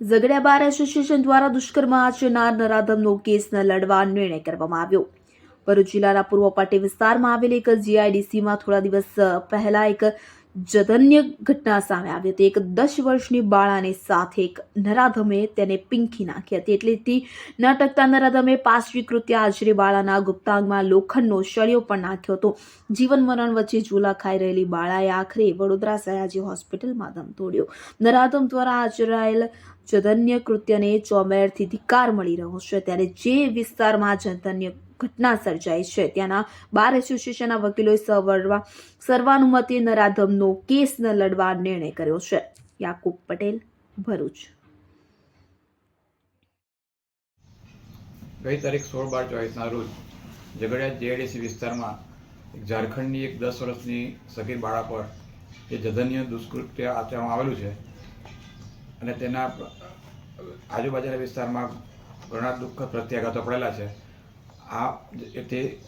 Jhagadia bar association દ્વારા દુષ્કર્મ આચરનાર નરાધમનો case ન લડવા નિર્ણય કરવામાં આવ્યો. ભરૂચ જિલ્લાના પૂર્વ પાટી વિસ્તારમાં આવેલી એક જીઆઈડીસીમાં થોડા દિવસ પહેલા એક જધન્ય ઘટના સામે આવી હતી. એક દસ વર્ષની બાળાની સાથે એક નરાધમે તેને પીંખી નાખી હતી. એટલેથી ન ટકતા નરાધમે પાશ્વી કૃત્ય આશરે બાળાના ગુપ્તાંગમાં લોખંડનો સળિયો પણ નાખ્યો હતો. જીવન મરણ વચ્ચે ઝૂલા ખાઈ રહેલી બાળાએ આખરે વડોદરા સયાજી હોસ્પિટલમાં દમ તોડ્યો. નરાધમ દ્વારા આચરાયેલ જધન્ય કૃત્યને ચોમેરથી ધિકાર મળી રહ્યો છે. ત્યારે જે વિસ્તારમાં જધન્ય ઘટના સર્જાઈ છે. ત્યાંના બાર એસોસિએશનના વકીલોએ સવરવા, સર્વાનુમતે નરાધમનો કેસ ન લડવા નિર્ણય કર્યો છે. યાકુબ પટેલ, ભરૂચ. ગઈ તારીખ સોળ બાર ચોવીસના રોજ ઝઘડિયા જેઆઈડીસી વિસ્તારમાં ઝારખંડની એક દસ વર્ષની સગીર બાળા પર જે જધન્ય દુષ્કૃત્ય આચરવામાં આવેલું છે અને તેના આજુબાજુના વિસ્તારમાં ઘણા દુઃખદ પ્રત્યાઘાતો પડેલા છે. આ તે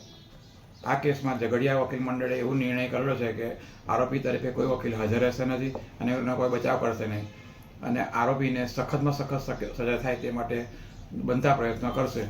આ કેસમાં ઝઘડિયા વકીલ મંડળે એવું નિર્ણય કરેલો છે કે આરોપી તરફે કોઈ વકીલ હાજર રહેશે નથી અને એનો કોઈ બચાવ કરશે નહીં. અને આરોપીને સખતમાં સખત સજા થાય તે માટે બનતા પ્રયત્નો કરશે.